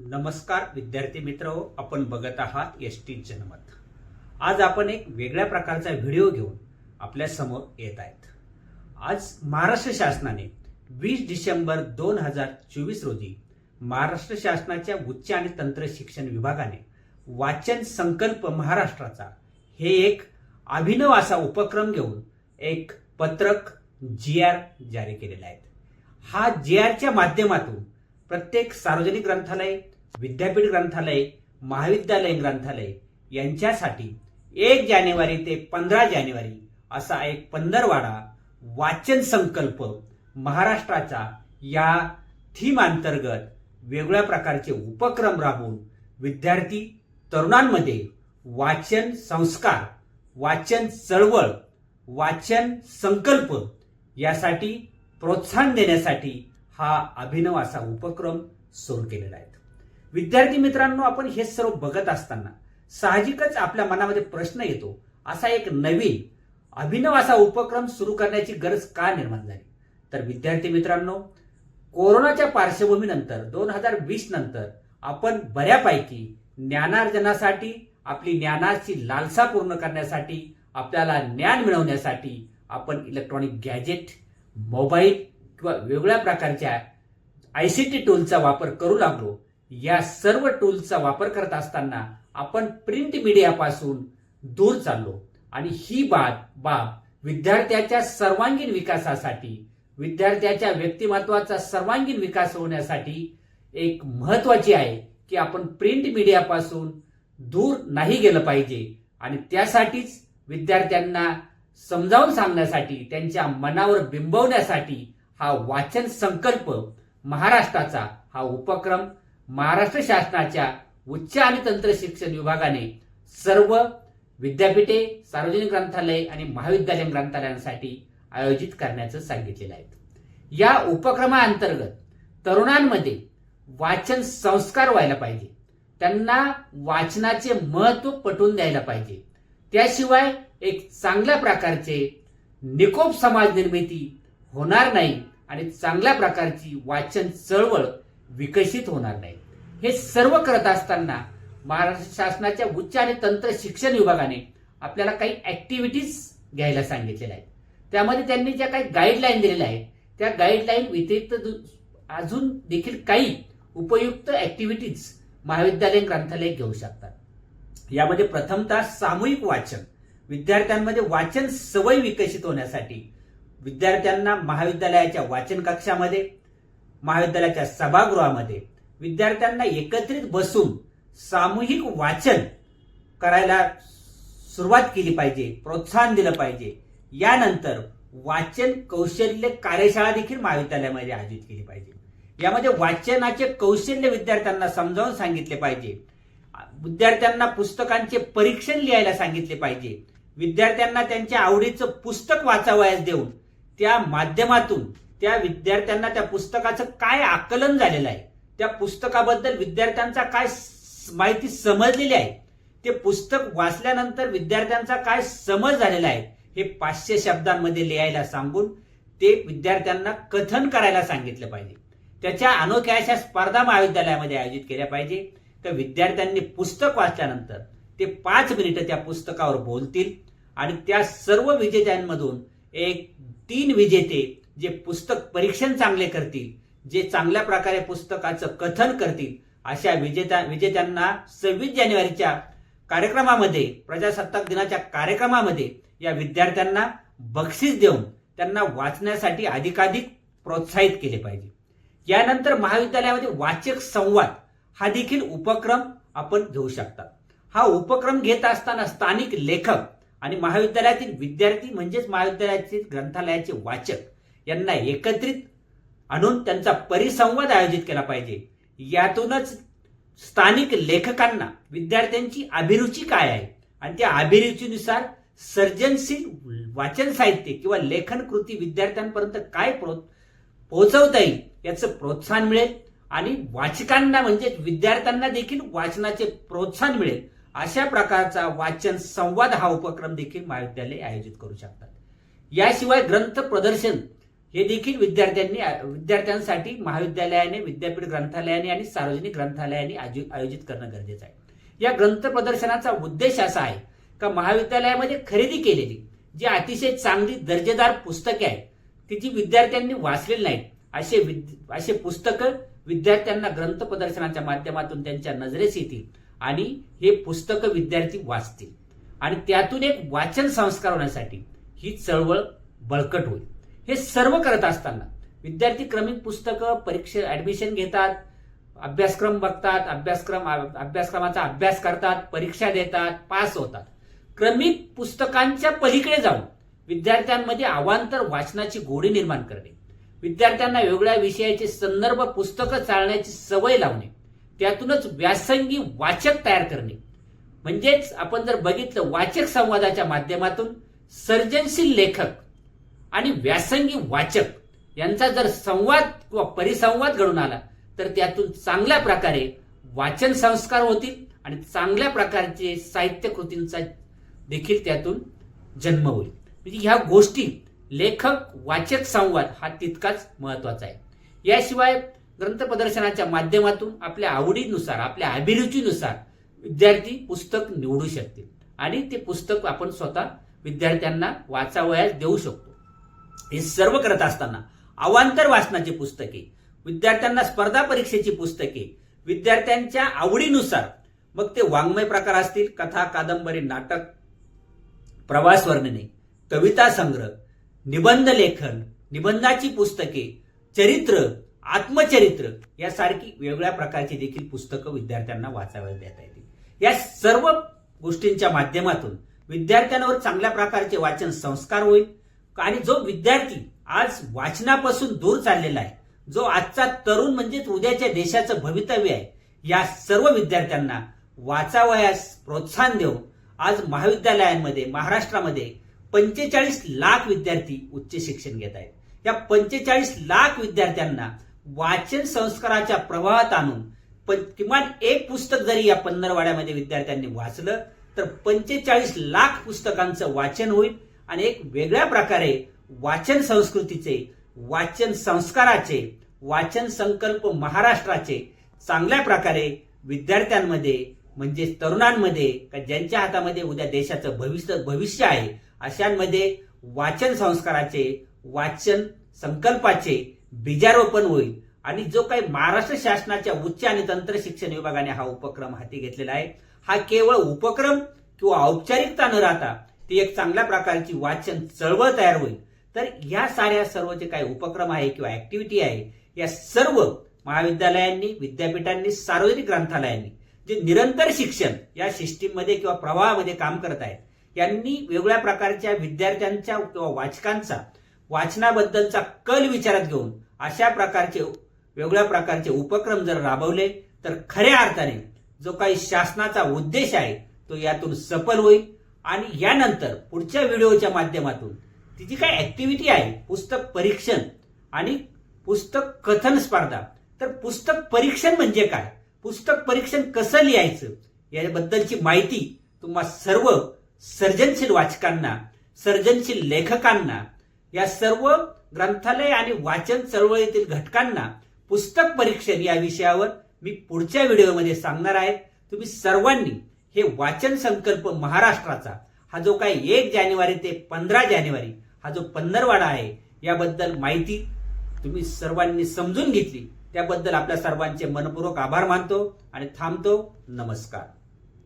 नमस्कार विद्यार्थी मित्र आपण बघत आहात एस टी जनमत. आज आपण एक वेगळ्या प्रकारचा व्हिडिओ घेऊन आपल्यासमोर येत आहेत. आज महाराष्ट्र शासनाने वीस डिसेंबर दोन हजार चोवीस रोजी महाराष्ट्र शासनाच्या उच्च आणि तंत्र शिक्षण विभागाने वाचन संकल्प महाराष्ट्राचा हे एक अभिनव असा उपक्रम घेऊन एक पत्रक जी आर जारी केलेला आहे. हा जी आरच्या माध्यमातून प्रत्येक सार्वजनिक ग्रंथालय विद्यापीठ ग्रंथालय महाविद्यालय ग्रंथालय यांच्यासाठी एक जानेवारी ते पंधरा जानेवारी असा एक पंधरवाडा वाचन संकल्प महाराष्ट्राचा या थीम अंतर्गत वेगळ्या प्रकारचे उपक्रम राबवून विद्यार्थी तरुणांमध्ये वाचन संस्कार वाचन चळवळ वाचन संकल्प यासाठी प्रोत्साहन देण्यासाठी हा अभिनव असा उपक्रम सुरू केलेला आहे. विद्यार्थी मित्रांनो आपण हे सर्व बघत असताना साहजिकच आपल्या मनामध्ये प्रश्न येतो असा एक नवीन अभिनव असा उपक्रम सुरू करण्याची गरज का निर्माण झाली? तर विद्यार्थी मित्रांनो कोरोनाच्या पार्श्वभूमीनंतर दोन हजार वीस नंतर आपण बऱ्यापैकी ज्ञानार्जनासाठी आपली ज्ञानाची लालसा पूर्ण करण्यासाठी आपल्याला ज्ञान मिळवण्यासाठी आपण इलेक्ट्रॉनिक गॅजेट मोबाईल किंवा वेगळ्या प्रकारच्या आय सी टी टूलचा वापर करू लागलो या सर्व टूलचा वापर करत असताना आपण प्रिंट मीडियापासून दूर चाललो. आणि ही बाब बाब विद्यार्थ्याच्या सर्वांगीण विकासासाठी विद्यार्थ्याच्या व्यक्तिमत्वाचा सर्वांगीण विकास होण्यासाठी एक महत्वाची आहे की आपण प्रिंट मीडियापासून दूर नाही गेलं पाहिजे. आणि त्यासाठीच विद्यार्थ्यांना समजावून सांगण्यासाठी त्यांच्या मनावर बिंबवण्यासाठी हा वाचन संकल्प महाराष्ट्राचा हा उपक्रम महाराष्ट्र शासनाच्या उच्च आणि तंत्र शिक्षण विभागाने सर्व विद्यापीठे सार्वजनिक ग्रंथालय आणि महाविद्यालयीन ग्रंथालयांसाठी आयोजित करण्याचं सांगितलेलं आहे. या उपक्रमाअंतर्गत तरुणांमध्ये वाचन संस्कार व्हायला पाहिजे. त्यांना वाचनाचे महत्त्व पटवून द्यायला पाहिजे. त्याशिवाय एक चांगल्या प्रकारचे निकोप समाज निर्मिती होणार नाही आणि चांगल्या प्रकारची वाचन चळवळ विकसित होणार नाही. हे सर्व करत असताना महाराष्ट्र शासनाच्या उच्च आणि तंत्र शिक्षण विभागाने आपल्याला काही ऍक्टिव्हिटीज घ्यायला सांगितलेल्या आहेत. त्यामध्ये त्यांनी ज्या काही गाईडलाईन दिलेल्या आहेत त्या गाईडलाईन व्यतिरिक्त अजून देखील काही उपयुक्त ऍक्टिव्हिटीज महाविद्यालयीन ग्रंथालय घेऊ शकतात. यामध्ये प्रथमतः सामूहिक वाचन. विद्यार्थ्यांमध्ये वाचन सवय विकसित होण्यासाठी विद्यार्थ्यांना महाविद्यालयाच्या वाचन कक्षामध्ये महाविद्यालयाच्या सभागृहामध्ये विद्यार्थ्यांना एकत्रित बसून सामूहिक वाचन करायला सुरुवात केली पाहिजे प्रोत्साहन दिलं पाहिजे. यानंतर वाचन कौशल्य कार्यशाळा देखील महाविद्यालयामध्ये आयोजित केली पाहिजे. यामध्ये वाचनाचे कौशल्य विद्यार्थ्यांना समजावून सांगितले पाहिजे. विद्यार्थ्यांना पुस्तकांचे परीक्षण लिहायला सांगितले पाहिजे. विद्यार्थ्यांना त्यांच्या आवडीचं पुस्तक वाचावयास देऊन त्या माध्यमातून त्या विद्यार्थ्यांना त्या पुस्तकाचं काय आकलन झालेलं आहे? त्या पुस्तकाबद्दल विद्यार्थ्यांचा काय माहिती समजलेली आहे? ते पुस्तक वाचल्यानंतर विद्यार्थ्यांचा काय समज झालेला आहे? हे पाचशे शब्दांमध्ये लिहायला सांगून ते विद्यार्थ्यांना कथन करायला सांगितलं पाहिजे. त्याच्या अनोख्या अशा स्पर्धा महाविद्यालयामध्ये आयोजित केल्या पाहिजे. तर विद्यार्थ्यांनी पुस्तक वाचल्यानंतर ते पाच मिनिटं त्या पुस्तकावर बोलतील आणि त्या सर्व विजेत्यांमधून एक तीन विजेते जे पुस्तक परीक्षण चांगले करतील जे चांगल्या प्रकारे पुस्तकाचं कथन करतील अशा विजेत्या विजेत्यांना सव्वीस जानेवारीच्या कार्यक्रमामध्ये प्रजासत्ताक दिनाच्या कार्यक्रमामध्ये या विद्यार्थ्यांना बक्षीस देऊन त्यांना वाचण्यासाठी अधिकाधिक प्रोत्साहित केले पाहिजे. यानंतर महाविद्यालयामध्ये वाचक संवाद हा देखील उपक्रम आपण घेऊ शकता. हा उपक्रम घेत असताना स्थानिक लेखक आणि महाविद्यालयातील विद्यार्थी म्हणजेच महाविद्यालयातील ग्रंथालयाचे वाचक यांना एकत्रित आणून त्यांचा परिसंवाद आयोजित केला पाहिजे. यातूनच स्थानिक लेखकांना विद्यार्थ्यांची अभिरुची काय आहे? आणि त्या अभिरुचीनुसार सर्जनशील वाचन साहित्य किंवा लेखन कृती विद्यार्थ्यांपर्यंत काय प्रो पोहोचवता येईल याचं प्रोत्साहन मिळेल आणि वाचकांना म्हणजे विद्यार्थ्यांना देखील वाचनाचे प्रोत्साहन मिळेल. अशा प्रकारचा वाचन संवाद हा उपक्रम देखील महाविद्यालय आयोजित करू शकतात. याशिवाय ग्रंथ प्रदर्शन हे देखील विद्यार्थ्यांनी विद्यार्थ्यांसाठी महाविद्यालयाने विद्यापीठ ग्रंथालयाने आणि सार्वजनिक ग्रंथालयाने आयोजित आयोजित करणं गरजेचं आहे. या ग्रंथ प्रदर्शनाचा उद्देश असा आहे का महाविद्यालयामध्ये खरेदी केलेली जी अतिशय चांगली दर्जेदार पुस्तके आहेत ती जी विद्यार्थ्यांनी वाचलेली नाहीत असे असे पुस्तकं विद्यार्थ्यांना ग्रंथ प्रदर्शनाच्या माध्यमातून त्यांच्या नजरेस येतील आणि हे पुस्तकं विद्यार्थी वाचतील. आणि त्यातून एक वाचन संस्कार होण्यासाठी ही चळवळ बळकट होईल. हे सर्व करत असताना विद्यार्थी क्रमिक पुस्तकं परीक्षा ऍडमिशन घेतात अभ्यासक्रम बघतात अभ्यासक्रम अभ्यासक्रमाचा अभ्यास करतात परीक्षा देतात पास होतात. क्रमिक पुस्तकांच्या पलीकडे जाऊन विद्यार्थ्यांमध्ये अवांतर वाचनाची गोडी निर्माण करणे विद्यार्थ्यांना वेगळ्या विषयाचे संदर्भ पुस्तकं चालण्याची सवय लावणे त्यातूनच व्यासंगी वाचक तयार करणे. म्हणजेच आपण जर बघितलं वाचक संवादाच्या माध्यमातून सर्जनशील लेखक आणि व्यासंगी वाचक यांचा जर संवाद किंवा परिसंवाद घडून आला तर त्यातून चांगल्या प्रकारे वाचन संस्कार होतील आणि चांगल्या प्रकारचे साहित्य कृतींचा देखील त्यातून जन्म होईल. म्हणजे ह्या गोष्टी लेखक वाचक संवाद हा तितकाच महत्त्वाचा आहे. याशिवाय ग्रंथ प्रदर्शनाच्या माध्यमातून आपल्या आवडीनुसार आपल्या अभिरुचीनुसार विद्यार्थी पुस्तक निवडू शकतील. आणि ते पुस्तक आपण स्वतः विद्यार्थ्यांना वाचावयास देऊ शकतो. हे सर्व करत असताना अवांतर वाचनाची पुस्तके विद्यार्थ्यांना स्पर्धा परीक्षेची पुस्तके विद्यार्थ्यांच्या आवडीनुसार मग ते वाङ्मय प्रकार असतील कथा कादंबरी नाटक प्रवास वर्णने कविता संग्रह निबंध लेखन निबंधाची पुस्तके चरित्र आत्मचरित्र यासारखी वेगळ्या प्रकारची देखील पुस्तकं विद्यार्थ्यांना वाचाव्या देता येतील. या सर्व गोष्टींच्या माध्यमातून विद्यार्थ्यांवर चांगल्या प्रकारचे वाचन संस्कार होईल. आणि जो विद्यार्थी आज वाचनापासून दूर चाललेला आहे जो आजचा तरुण म्हणजेच उद्याच्या देशाचं भवितव्य आहे या सर्व विद्यार्थ्यांना वाचावयास प्रोत्साहन देऊन आज महाविद्यालयांमध्ये महाराष्ट्रामध्ये पंचेचाळीस लाख विद्यार्थी उच्च शिक्षण घेत आहेत. या पंचेचाळीस लाख विद्यार्थ्यांना वाचन संस्काराच्या प्रवाहात आणून पण किमान एक पुस्तक जरी या पंधरवाड्यामध्ये विद्यार्थ्यांनी वाचलं तर पंचेचाळीस लाख पुस्तकांचं वाचन होईल आणि एक वेगळ्या प्रकारे वाचन संस्कृतीचे वाचन संस्काराचे वाचन संकल्प महाराष्ट्राचे चांगल्या प्रकारे विद्यार्थ्यांमध्ये म्हणजे तरुणांमध्ये का ज्यांच्या हातामध्ये उद्या देशाचं भविष्य भविष्य आहे अशांमध्ये वाचन संस्काराचे वाचन संकल्पाचे बीजारोपण होईल. आणि जो काही महाराष्ट्र शासनाच्या उच्च आणि तंत्र शिक्षण विभागाने हा उपक्रम हाती घेतलेला आहे हा केवळ उपक्रम किंवा औपचारिकता न राहता ती एक चांगल्या प्रकारची वाचन चळवळ तयार होईल. तर या साऱ्या सर्व जे काही उपक्रम आहे किंवा ऍक्टिव्हिटी आहे या सर्व महाविद्यालयांनी विद्यापीठांनी सार्वजनिक ग्रंथालयांनी जे निरंतर शिक्षण या सिस्टीममध्ये किंवा प्रवाहामध्ये काम करत आहेत यांनी वेगळ्या प्रकारच्या विद्यार्थ्यांच्या किंवा वाचकांचा वाचनाबद्दलचा कल विचारात घेऊन अशा प्रकारचे वेगळ्या प्रकारचे उपक्रम जर राबवले तर खऱ्या अर्थाने जो काही शासनाचा उद्देश आहे तो यातून सफल होईल. आणि यानंतर पुढच्या व्हिडिओच्या माध्यमातून ती जी काही ऍक्टिव्हिटी आहे पुस्तक परीक्षण आणि पुस्तक कथन स्पर्धा तर पुस्तक परीक्षण म्हणजे काय? पुस्तक परीक्षण कसं लिहायचं? याबद्दलची माहिती तुम्हा सर्व सर्जनशील वाचकांना सर्जनशील लेखकांना या सर्व ग्रंथालय आणि वाचन चळवळीतील घटकांना पुस्तक परीक्षण या विषयावर मी पुढच्या व्हिडिओमध्ये सांगणार आहे. तुम्ही सर्वांनी हे वाचन संकल्प महाराष्ट्राचा हा जो काही एक जानेवारी ते पंधरा जानेवारी हा जो पंधरवाडा आहे याबद्दल माहिती तुम्ही सर्वांनी समजून घेतली. त्याबद्दल आपल्या सर्वांचे मनपूर्वक आभार मानतो आणि थांबतो. नमस्कार.